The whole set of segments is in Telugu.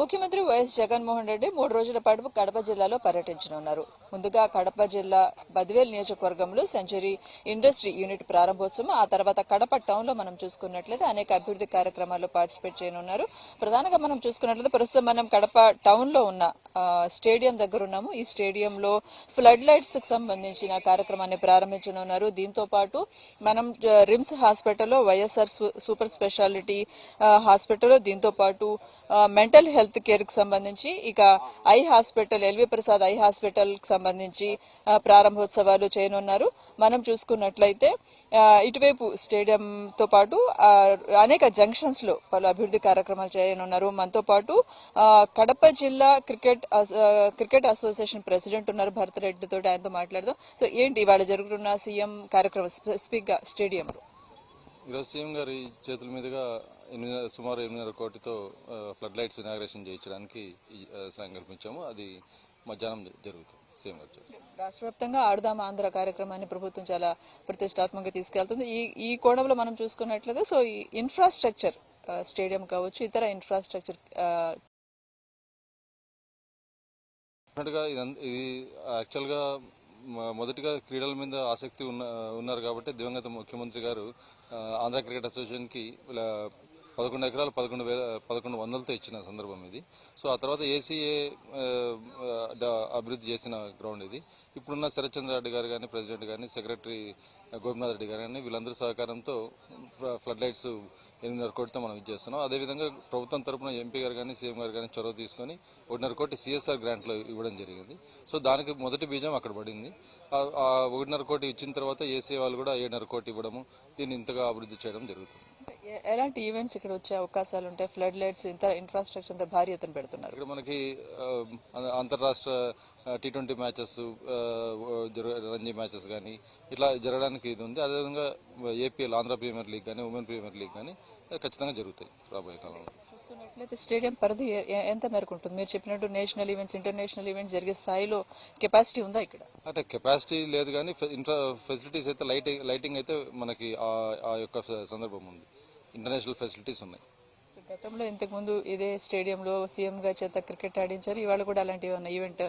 ముఖ్యమంత్రి వైఎస్ జగన్మోహన్ రెడ్డి మూడు రోజుల పాటు కడప జిల్లాలో పర్యటించనున్నారు. ముందుగా కడప జిల్లా బద్వేల్ నియోజకవర్గంలో సెంచరీ ఇండస్ట్రీ యూనిట్ ప్రారంభోత్సవం ఆ తర్వాత కడప టౌన్లో మనం చూసుకున్నట్లయితే అనేక అభివృద్ధి కార్యక్రమాల్లో పార్టిసిపేట్ చేయనున్నారు. ప్రధానంగా మనం చూసుకున్నట్లయితే ప్రస్తుతం మనం కడప టౌన్లో ఉన్న స్టేడియం దగ్గర ఉన్నాము. ఈ స్టేడియంలో ఫ్లడ్ లైట్స్కి సంబంధించిన కార్యక్రమాన్ని ప్రారంభించనున్నారు. దీంతో పాటు మనం రిమ్స్ హాస్పిటల్లో వైఎస్ఆర్ సూపర్ స్పెషాలిటీ హాస్పిటల్లో దీంతో పాటు మెంటల్ హెల్త్ కేర్కు సంబంధించి ఇక eye hospital LV Prasad eye హాస్పిటల్కి సంబంధించి ప్రారంభోత్సవాలు చేయనున్నారు. మనం చూసుకున్నట్లయితే ఇటువైపు స్టేడియం తో పాటు అనేక జంక్షన్స్లో పలు అభివృద్ధి కార్యక్రమాలు చేయనున్నారు. మనతో పాటు కడప జిల్లా క్రికెట్ క్రికెట్ అసోసియేషన్ ప్రెసిడెంట్ ఉన్నారు భరత్ రెడ్డి తోటి ఆయనతో మాట్లాడదాం. సో ఏంటి ఇవాళ జరుగుతున్న సీఎం కార్యక్రమం స్పెసిఫిక్గా స్టేడియంలో? ఈరోజు సీఎం గారి చేతుల మీదుగా ఎనిమిది సుమారు ఎనిమిదిన్నర కోటితో ఫ్లడ్ లైట్స్ ఇనాగ్రేషన్ చేయించడానికి సంకల్పించాము అది మధ్యాహ్నం జరుగుతుంది. సీఎం గారు రాష్ట్ర వ్యాప్తంగా ఆడదాం ఆంధ్ర కార్యక్రమాన్ని ప్రభుత్వం చాలా ప్రతిష్టాత్మకంగా తీసుకెళ్తుంది. ఈ ఈ కోణంలో మనం చూసుకున్నట్లయితే సో ఈ ఇన్ఫ్రాస్ట్రక్చర్ స్టేడియం కావచ్చు ఇతర ఇన్ఫ్రాస్ట్రక్చర్ ఇదం- యాక్చువల్గా మొదటిగా క్రీడల మీద ఆసక్తి ఉన్న ఉన్నారు కాబట్టి దివంగత ముఖ్యమంత్రి గారు ఆంధ్ర క్రికెట్ అసోసియేషన్కి పదకొండు ఎకరాలు పదకొండు వేల పదకొండు వందలతో ఇచ్చిన సందర్భం ఇది. సో ఆ తర్వాత ఏసీఏ అభివృద్ధి చేసిన గ్రౌండ్ ఇది. ఇప్పుడున్న శరత్చంద్ర రెడ్డి గారు కానీ ప్రెసిడెంట్ కానీ సెక్రటరీ గోపినాథ్ రెడ్డి గారు కానీ వీళ్ళందరి సహకారంతో ఫ్లడ్ లైట్స్ ఎనిమిదిన్నర కోటితో మనం ఇచ్చేస్తున్నాం అదేవిధంగా ప్రభుత్వం తరపున ఎంపీ గారు కానీ సీఎం గారు కానీ చొరవ తీసుకొని ఒకటిన్నర కోటి సిఎస్ఆర్ గ్రాంట్లో ఇవ్వడం జరిగింది. సో దానికి మొదటి బీజం అక్కడ పడింది. ఆ- ఒకటిన్నర కోటి ఇచ్చిన తర్వాత ఏసీ వాళ్ళు కూడా ఏడున్నర కోటి ఇవ్వడము దీన్ని ఇంతగా అభివృద్ధి చేయడం జరుగుతుంది. ఎలాంటి ఈవెంట్స్ ఇక్కడ వచ్చే అవకాశాలు ఉంటాయి? ఫ్లడ్ లైట్స్ ఇతర ఇన్ఫ్రాస్ట్రక్చర్ అంతా భారీ ఎత్తున పెడుతున్నారు. ఇక్కడ మనకి అంతర్రాష్ట్ర T twenty matches Ranji matches కానీ ఇట్లా జరగడానికి ఇది ఉంది. అదేవిధంగా ఏపీఎల్ ఆంధ్ర ప్రీమియర్ లీగ్ కానీ ఉమెన్ ప్రీమియర్ లీగ్ కానీ ఖచ్చితంగా జరుగుతాయి రాబోయే కాలంలో. స్టేడియం పరిధి ఎంత మేరకు ఉంటుంది? మీరు చెప్పినట్టు నేషనల్ ఈవెంట్స్ ఇంటర్నేషనల్ ఈవెంట్స్ జరిగే స్థాయిలో కెపాసిటీ ఉందా ఇక్కడ? అంటే కెపాసిటీ లేదు కానీ ఇంట్రా ఫెసిలిటీస్ అయితే లైటింగ్ లైటింగ్ అయితే మనకి ఆ- ఆ యొక్క సందర్భం ఉంది. ఇంటర్నేషనల్ ఫెసిలిటీస్ ఉన్నాయి. గతంలో ఇంతకు ముందు ఇదే స్టేడియంలో సీఎం గా చేత క్రికెట్ ఆడించారు. ఇవాళ కూడా అలాంటి ఈవెంట్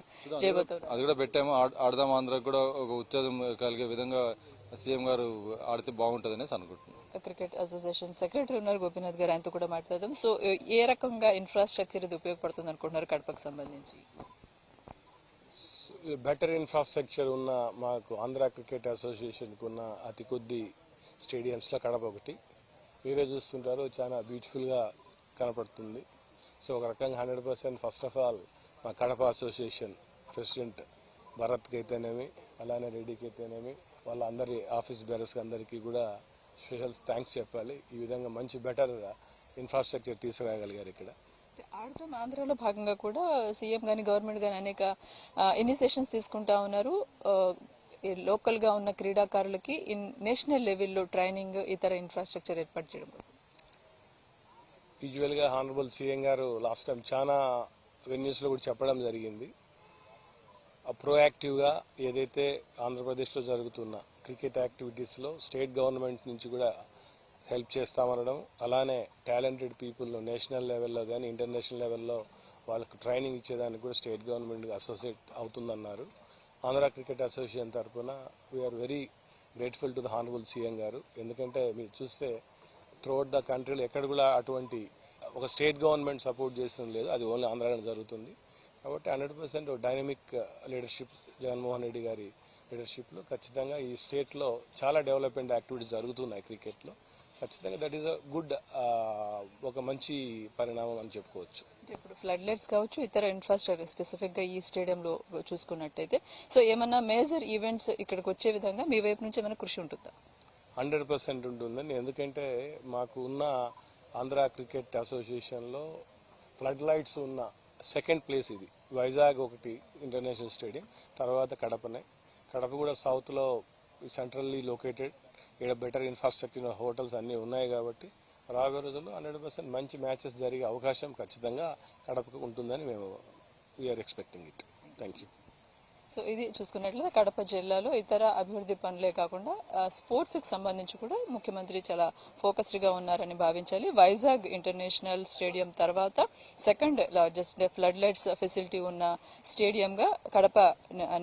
చేయబోతున్నారు? అది కూడా పెట్టాము. ఆడ- ఆడదాం ఆంధ్రకు కూడా ఒక ఉత్తేజం కలిగే విధంగా సీఎం గారు ఆడితే బాగుంటుంది అనేసి అనుకుంటున్నాను. క్రికెట్ అసోసియేషన్ సెక్రటరీ ఉన్నారు గోపీనాథ్ గారు. ఆయనతో కూడా మాట్లాడదాం. సో ఏ రకంగా ఇన్ఫ్రాస్ట్రక్చర్ ఇది ఉపయోగపడుతుంది అనుకుంటున్నారు కడపకు సంబంధించి? బెటర్ ఇన్ఫ్రాస్ట్రక్చర్ ఉన్న మాకు ఆంధ్ర క్రికెట్ అసోసియేషన్కి ఉన్న అతి కొద్ది స్టేడియంస్లో కడప ఒకటి. మీరే చూస్తుంటారు చాలా బ్యూటిఫుల్గా కనపడుతుంది. సో ఒక రకంగా hundred percent first of all మా కడప అసోసియేషన్ ప్రెసిడెంట్ భరత్కి అయితేనేమి అలానే రెడ్డికి అయితేనేమి వాళ్ళ అందరి ఆఫీస్ బేరర్స్కి అందరికీ కూడా స్పెషల్ థ్యాంక్స్ చెప్పాలి. ఈ విధంగా మంచి బెటర్ ఇన్ఫ్రాస్ట్రక్చర్ తీసుకురాగలిగారు ఇక్కడ. ఆడటం ఆంధ్రాలో భాగంగా కూడా సీఎం కానీ గవర్నమెంట్ కానీ అనేక ఇనిషియేషన్స్ తీసుకుంటా ఉన్నారు. ఈ లోకల్గా ఉన్న క్రీడాకారులకి ఇన్ నేషనల్ లెవెల్లో ట్రైనింగ్ ఇతర ఇన్ఫ్రాస్ట్రక్చర్ ఏర్పాటు చేయడం కోసం. యూజువల్గా హానరబుల్ సీఎం గారు లాస్ట్ టైం చాలా వెన్యూస్లో కూడా చెప్పడం జరిగింది. ప్రోయాక్టివ్గా ఏదైతే ఆంధ్రప్రదేశ్లో జరుగుతున్న క్రికెట్ యాక్టివిటీస్లో స్టేట్ గవర్నమెంట్ నుంచి కూడా హెల్ప్ చేస్తామనడం అలానే టాలెంటెడ్ పీపుల్ నేషనల్ లెవెల్లో కానీ ఇంటర్నేషనల్ లెవెల్లో వాళ్ళకు ట్రైనింగ్ ఇచ్చేదానికి కూడా స్టేట్ గవర్నమెంట్ అసోసియేట్ అవుతుందన్నారు. ఆంధ్ర క్రికెట్ అసోసియేషన్ తరఫున we're very grateful to the honourable CM గారు. ఎందుకంటే మీరు చూస్తే త్రూఅవుట్ ద కంట్రీలో ఎక్కడ కూడా అటువంటి ఒక స్టేట్ గవర్నమెంట్ సపోర్ట్ చేస్తుంది లేదు. అది ఓన్లీ ఆంధ్రాలో జరుగుతుంది. కాబట్టి hundred percent dynamic leadership Jaganmohan Reddy గారి లీడర్షిప్లో ఖచ్చితంగా ఈ స్టేట్లో చాలా డెవలప్మెంట్ యాక్టివిటీస్ జరుగుతున్నాయి క్రికెట్లో ఖచ్చితంగా దట్ ఈస్ అ గుడ్ ఒక మంచి పరిణామం అని చెప్పుకోవచ్చు. ఫ్లడ్ లైట్స్ కావచ్చు ఇతర ఇన్ఫ్రాస్ట్రక్చర్ స్పెసిఫిక్గా ఈ స్టేడియంలో చూసుకున్నట్టయితే. సో ఏమన్నా మేజర్ ఈవెంట్స్ ఇక్కడికి వచ్చే విధంగా మీ వైపు నుంచి ఏమైనా కృషి ఉంటుందా? హండ్రెడ్ పర్సెంట్ ఉంటుందండి. ఎందుకంటే మాకు ఉన్న ఆంధ్ర క్రికెట్ అసోసియేషన్లో ఫ్లడ్ లైట్స్ ఉన్న సెకండ్ ప్లేస్ ఇది. వైజాగ్ ఒకటి ఇంటర్నేషనల్ స్టేడియం తర్వాత కడపనే. కడప కూడా సౌత్లో సెంట్రల్లీ లొకేటెడ్ ఇక్కడ బెటర్ ఇన్ఫ్రాస్ట్రక్చర్ హోటల్స్ అన్నీ ఉన్నాయి కాబట్టి రాబోయే రోజుల్లో హండ్రెడ్ పర్సెంట్ మంచి మ్యాచెస్ జరిగే అవకాశం ఖచ్చితంగా కడపకు ఉంటుందని మేము we're expecting it. Thank you so ఇది చూసుకున్నట్లయితే కడప జిల్లాలో ఇతర అభివృద్ధి పనులే కాకుండా స్పోర్ట్స్కి సంబంధించి కూడా ముఖ్యమంత్రి చాలా ఫోకస్డ్గా ఉన్నారని భావించాలి. వైజాగ్ ఇంటర్నేషనల్ స్టేడియం తర్వాత second largest flood lights facility ఉన్న స్టేడియం గా కడప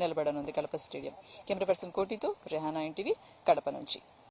నిలబడనుంది కడప స్టేడియం. కెమెరా పర్సన్ కోటితో రెహానా ఇంటివి కడప నుంచి.